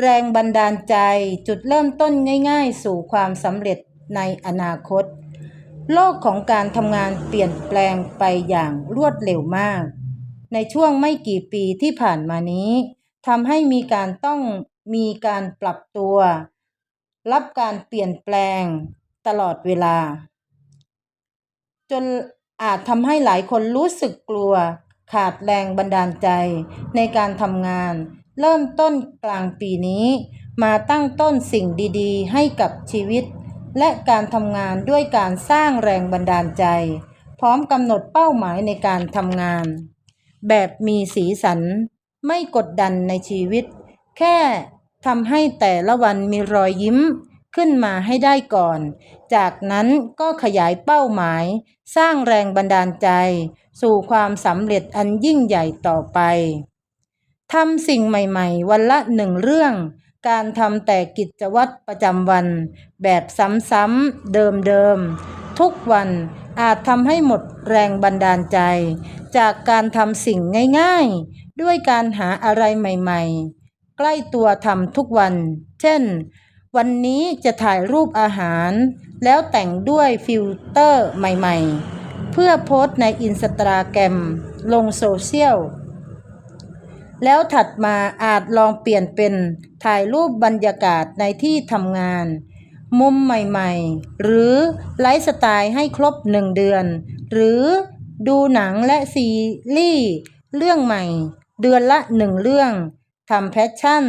แรงบันดาลใจจุดเริ่มต้นง่าย ๆ สู่ความสำเร็จในอนาคต โลกของการทำงานเปลี่ยนแปลงไปอย่างรวดเร็วมาก ในช่วงไม่กี่ปีที่ผ่านมานี้ทำให้มีการต้องมีการปรับตัว รับการเปลี่ยนแปลงตลอดเวลา จนอาจทำให้หลายคนรู้สึกกลัวขาดแรงบันดาลใจในการทำงาน เริ่มต้นกลางปีนี้ มาตั้งต้นสิ่งดีๆ ให้กับชีวิต และการทำงานด้วยการสร้างแรงบันดาลใจ พร้อมกำหนดเป้าหมายในการทำงาน แบบมีสีสัน ไม่กดดันในชีวิต แค่ทำให้แต่ละวันมีรอยยิ้มขึ้นมาให้ได้ก่อน จากนั้นก็ขยายเป้าหมาย สร้างแรงบันดาลใจ สู่ความสำเร็จอันยิ่งใหญ่ต่อไป ทำสิ่งใหม่ๆ วันละหนึ่งเรื่อง การทำแต่กิจวัตรประจำวัน แบบซ้ำๆเดิมๆ ทุกวันอาจทำให้หมดแรงบันดาลใจ จากการทำสิ่งง่ายๆ ด้วยการหาอะไรใหม่ๆ ใกล้ตัวทำทุกวัน เช่น วันนี้จะถ่ายรูปอาหาร แล้วแต่งด้วยฟิลเตอร์ใหม่ๆ เพื่อโพสต์ในอินสตาแกรมลงโซเชียล แล้วถัดมาอาจลองเปลี่ยนเป็นถ่ายรูปบรรยากาศในที่ทำงาน มุมใหม่ๆ หรือไลฟ์สไตล์ให้ครบหนึ่งเดือน หรือดูหนังและซีรีส์เรื่องใหม่ เดือนละหนึ่งเรื่องทำแพชชั่น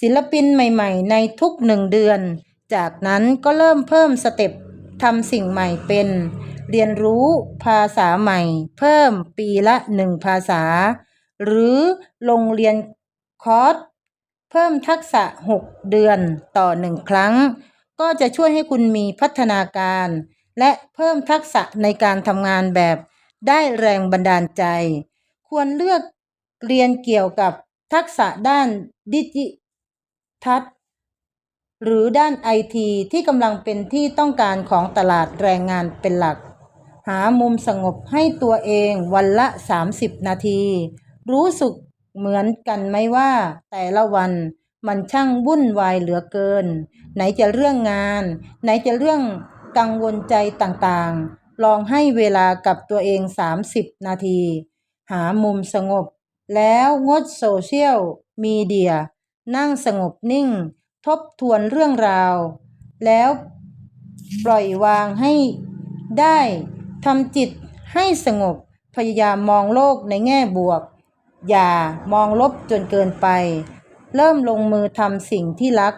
ศิลปินใหม่ๆ ในทุกหนึ่งเดือน จากนั้นก็เริ่มเพิ่มสเต็ปทำสิ่งใหม่เป็น เรียนรู้ภาษาใหม่ เพิ่มปีละหนึ่งภาษา หรือลงเรียนคอร์สเพิ่มทักษะ 6 เดือนต่อ 1 ครั้ง ก็จะช่วยให้คุณมีพัฒนาการ และเพิ่มทักษะในการทำงานแบบได้แรงบันดาลใจ ควรเลือกเรียนเกี่ยวกับทักษะด้านดิจิทัลหรือด้านไอทีที่กำลังเป็นที่ต้องการของตลาดแรงงานเป็นหลัก หามุมสงบให้ตัวเองวันละ 30 นาที รู้สึกเหมือนกันไหมว่า แต่ละวันมันช่างวุ่นวายเหลือเกิน ไหนจะเรื่องงาน ไหนจะเรื่องกังวลใจต่างๆ ลองให้เวลากับตัวเอง 30 นาที หามุมสงบ แล้วงดโซเชียลมีเดีย นั่งสงบนิ่ง ทบทวนเรื่องราว แล้วปล่อยวางให้ได้ทำจิตให้สงบพยายามมองโลกในแง่บวก อย่ามองลบจนเกินไป เริ่มลงมือทำสิ่งที่รัก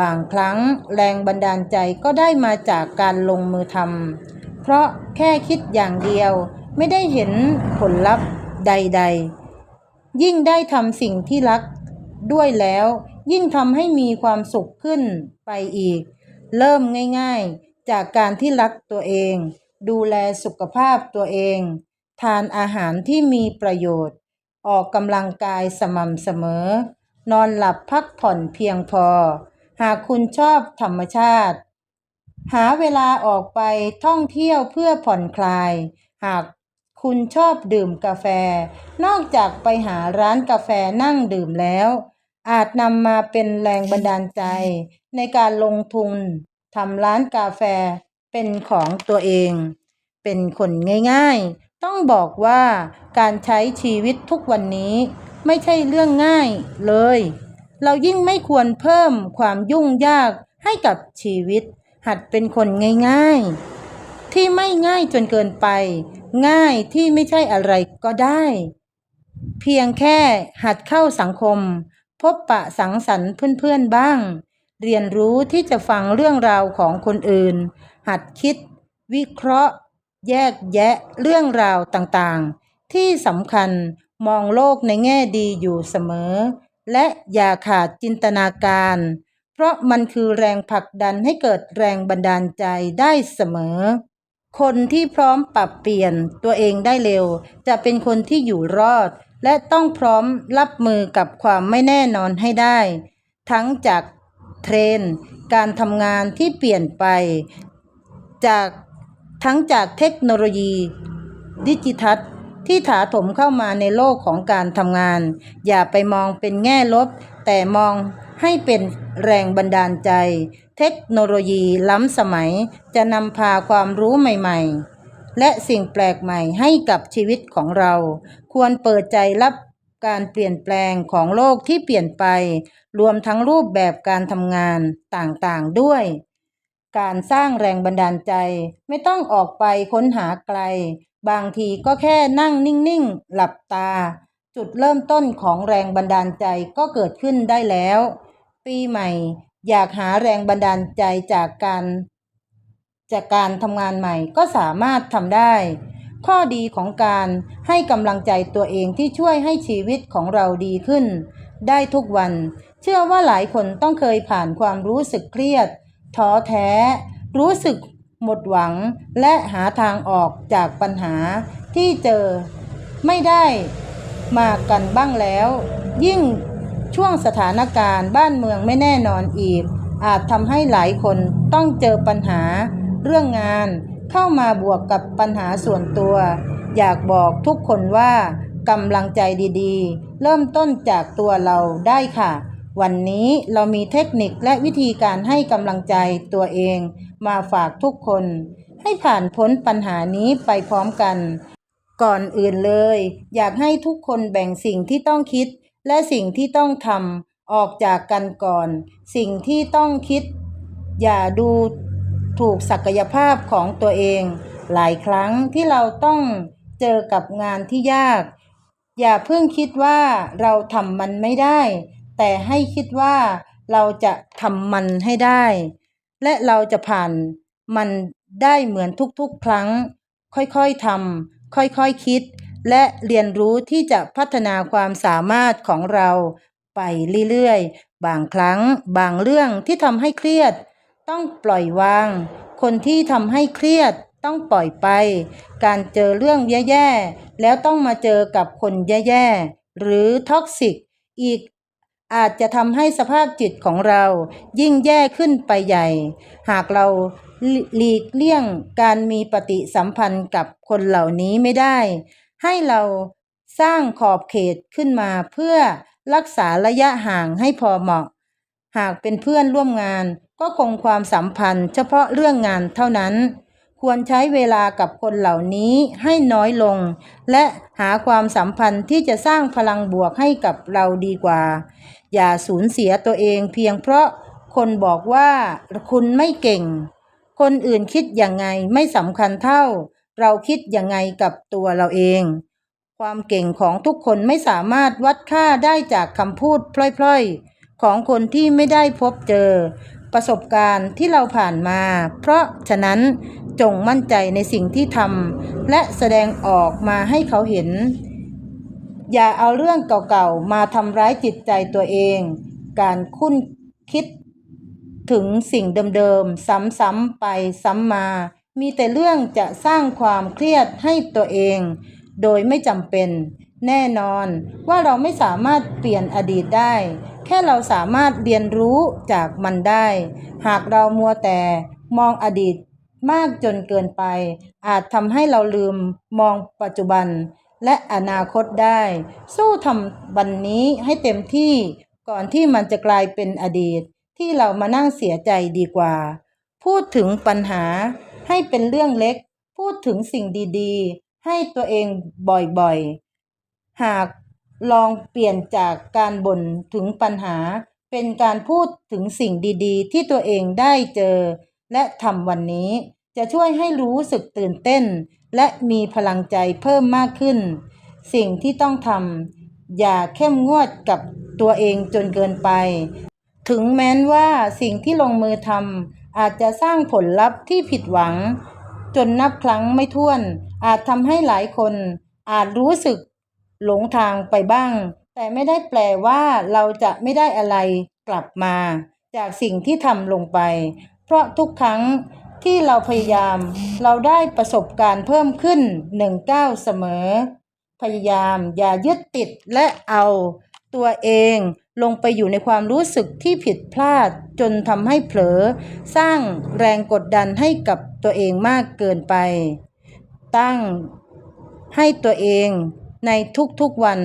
บางครั้งแรงบันดาลใจก็ได้มาจากการลงมือทำเพราะแค่คิดอย่างเดียวไม่ได้เห็นผลลัพธ์ใด ๆ ยิ่งได้ทำสิ่งที่รักด้วยแล้ว ยิ่งทำให้มีความสุขขึ้นไปอีก เริ่มง่ายๆ จากการที่รักตัวเอง ดูแลสุขภาพตัวเอง ทานอาหารที่มีประโยชน์ ออกกำลังกายสม่ำเสมอ นอนหลับพักผ่อนเพียงพอ หากคุณชอบธรรมชาติ หาเวลาออกไปท่องเที่ยวเพื่อผ่อนคลาย หากคุณชอบดื่มกาแฟ นอกจากไปหาร้านกาแฟนั่งดื่มแล้ว อาจนำมาเป็นแรงบันดาลใจ ในการลงทุนทำร้านกาแฟเป็นของตัวเอง เป็นคนง่ายๆ ต้องบอกว่าการใช้ชีวิตทุกวันนี้ไม่ใช่เรื่องง่ายเลย เรายิ่งไม่ควรเพิ่มความยุ่งยากให้กับชีวิต หัดเป็นคนง่ายๆ ที่ไม่ง่ายจนเกินไป ง่ายที่ไม่ใช่อะไรก็ได้ เพียงแค่หัดเข้าสังคม พบปะสังสรรค์เพื่อนๆบ้าง เรียนรู้ที่จะฟังเรื่องราวของคนอื่น หัดคิด วิเคราะห์ แยกแยะเรื่องราวต่างๆ ที่สำคัญมองโลกในแง่ดีอยู่เสมอ และอย่าขาดจินตนาการ เพราะมันคือแรงผลักดันให้เกิดแรงบันดาลใจได้เสมอ คนที่พร้อมปรับเปลี่ยนตัวเองได้เร็ว จะเป็นคนที่อยู่รอด และต้องพร้อมรับมือกับความไม่แน่นอนให้ได้ ทั้งจากเทรนด์การทำงานที่เปลี่ยนไป จาก ทั้งจากเทคโนโลยี ดิจิทัลที่ถาถมเข้ามาในโลกของการทำงาน อย่าไปมองเป็นแง่ลบ แต่มองให้เป็นแรงบันดาลใจ เทคโนโลยีล้ำสมัยจะนำพาความรู้ใหม่ๆ และสิ่งแปลกใหม่ให้กับชีวิตของเรา ควรเปิดใจรับการเปลี่ยนแปลงของโลกที่เปลี่ยนไป รวมทั้งรูปแบบการทำงานต่างๆด้วย การสร้างแรงบันดาลใจ ไม่ต้องออกไปค้นหาไกล บางทีก็แค่นั่งนิ่งๆ หลับตา จุดเริ่มต้นของแรงบันดาลใจก็เกิดขึ้นได้แล้ว ปีใหม่ อยากหาแรงบันดาลใจจากการ จากการทำงานใหม่ก็สามารถทำได้ ข้อดีของการให้กำลังใจตัวเองที่ช่วยให้ชีวิตของเราดีขึ้น ได้ทุกวัน เชื่อว่าหลายคนต้องเคยผ่านความรู้สึกเครียด ท้อแท้ รู้สึกหมดหวังและหาทางออกจากปัญหาที่เจอไม่ได้มากันบ้างแล้ว ยิ่งช่วงสถานการณ์บ้านเมืองไม่แน่นอนอีก อาจทำให้หลายคนต้องเจอปัญหาเรื่องงานเข้ามาบวกกับปัญหาส่วนตัว อยากบอกทุกคนว่ากำลังใจดีๆ เริ่มต้นจากตัวเราได้ค่ะ วันนี้เรามีเทคนิคและวิธีการให้กำลังใจตัวเองมาฝากทุกคน ให้ผ่านพ้นปัญหานี้ไปพร้อมกัน ก่อนอื่นเลย อยากให้ทุกคนแบ่งสิ่งที่ต้องคิด และสิ่งที่ต้องทำออกจากกันก่อน สิ่งที่ต้องคิด อย่าดูถูกศักยภาพของตัวเอง หลายครั้งที่เราต้องเจอกับงานที่ยาก อย่าเพิ่งคิดว่าเราทำมันไม่ได้ แต่ให้คิดว่าเราจะทำมันให้ได้ และเราจะผ่านมันได้เหมือนทุกๆ ครั้ง ค่อยๆทำค่อยๆคคิด และเรียนรู้ที่จะพัฒนาความสามารถของเราไปเรื่อยๆ บางครั้งบางเรื่องที่ทำให้เครียด ต้องปล่อยวาง คนที่ทำให้เครียดต้องปล่อยไป การเจอเรื่องแย่ๆ แล้วต้องมาเจอกับคนแย่ๆ หรือท็อกซิก อีก อาจจะทำให้สภาพจิตของเรายิ่งแย่ขึ้นไปใหญ่ หากเราหลีกเลี่ยงการมีปฏิสัมพันธ์กับคนเหล่านี้ไม่ได้ ให้เราสร้างขอบเขตขึ้นมาเพื่อรักษาระยะห่างให้พอเหมาะ หากเป็นเพื่อนร่วมงานก็คงความสัมพันธ์เฉพาะเรื่องงานเท่านั้น ควรใช้เวลากับคนเหล่านี้ให้น้อยลง และหาความสัมพันธ์ที่จะสร้างพลังบวกให้กับเราดีกว่า อย่าสูญเสียตัวเองเพียงเพราะคนบอกว่าคุณไม่เก่ง คนอื่นคิดยังไงไม่สำคัญเท่า เราคิดยังไงกับตัวเราเอง ความเก่งของทุกคนไม่สามารถวัดค่าได้จากคำพูดพล่อยๆ ของคนที่ไม่ได้พบเจอ ประสบการณ์ที่เราผ่านมา เพราะฉะนั้นจงมั่นใจในสิ่งที่ทำและแสดงออกมาให้เขาเห็น อย่าเอาเรื่องเก่าๆ มาทำร้ายจิตใจตัวเอง การคุ้นคิดถึงสิ่งเดิมๆ ซ้ำๆไปซ้ำมา มีแต่เรื่องจะสร้างความเครียดให้ตัวเอง โดยไม่จำเป็น แน่นอนว่าเราไม่สามารถเปลี่ยนอดีตได้ แค่เราสามารถเรียนรู้จากมันได้ หากเรามัวแต่มองอดีตมากจนเกินไป อาจทำให้เราลืมมองปัจจุบันและอนาคตได้ สู้ทำวันนี้ให้เต็มที่ก่อนที่มันจะกลายเป็นอดีต ที่เรามานั่งเสียใจดีกว่า พูดถึงปัญหาให้เป็นเรื่องเล็ก พูดถึงสิ่งดีๆ ให้ตัวเองบ่อยๆ หาก ลองเปลี่ยนจากการบ่นถึงปัญหา เป็นการพูดถึงสิ่งดีๆ ที่ตัวเองได้เจอ และทำวันนี้ จะช่วยให้รู้สึกตื่นเต้น และมีพลังใจเพิ่มมากขึ้น สิ่งที่ต้องทำอย่าเข้มงวดกับตัวเองจนเกินไป ถึงแม้นว่าสิ่งที่ลงมือทำอาจจะสร้างผลลัพธ์ที่ผิดหวัง จนนับครั้งไม่ถ้วน อาจทำให้หลายคนอาจรู้สึก หลงทางไปบ้าง แต่ไม่ได้แปลว่าเราจะไม่ได้อะไรกลับมา จากสิ่งที่ทำลงไป เพราะทุกครั้งที่เราพยายาม เราได้ประสบการณ์เพิ่มขึ้นหนึ่งก้าเสมอ พยายามอย่ายึดติดและเอาตัวเองลงไปอยู่ในความรู้สึกที่ผิดพลาดจนทำให้เผลอ สร้างแรงกดดันให้กับตัวเองมากเกินไป ตั้งให้ตัวเอง ในทุกๆวัน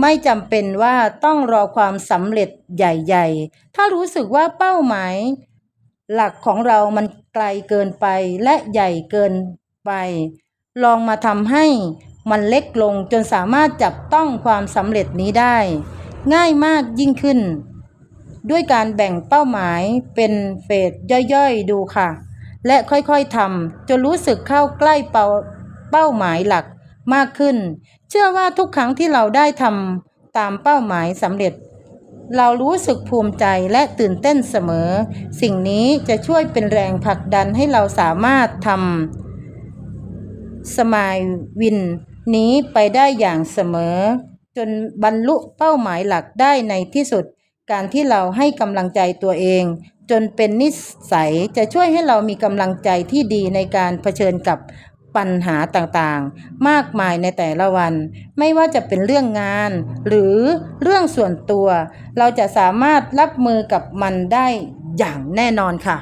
ไม่จำเป็นว่าต้องรอความสำเร็จใหญ่ๆ ถ้ารู้สึกว่าเป้าหมาย หลักของเรามันไกลเกินไปและใหญ่เกินไป ลองมาทำให้มันเล็กลงจนสามารถจับต้องความสำเร็จนี้ได้ ง่ายมากยิ่งขึ้น ด้วยการแบ่งเป้าหมายเป็นเฟสย่อยๆดูค่ะ และค่อยๆทำจนรู้สึกเข้าใกล้เป้าเป้าหมายหลัก มากขึ้น เชื่อว่าทุกครั้งที่เราได้ทำตามเป้าหมายสำเร็จ เรารู้สึกภูมิใจและตื่นเต้นเสมอ สิ่งนี้จะช่วยเป็นแรงผลักดันให้เราสามารถทำสมายวินนี้ไปได้อย่างเสมอ จนบรรลุเป้าหมายหลักได้ในที่สุด การที่เราให้กำลังใจตัวเอง จนเป็นนิสัยจะช่วยให้เรามีกำลังใจที่ดีในการเผชิญกับ ปัญหาต่างๆ มากมายในแต่ละวัน ไม่ว่าจะเป็นเรื่องงาน หรือเรื่องส่วนตัว เราจะสามารถรับมือกับมันได้อย่างแน่นอนค่ะ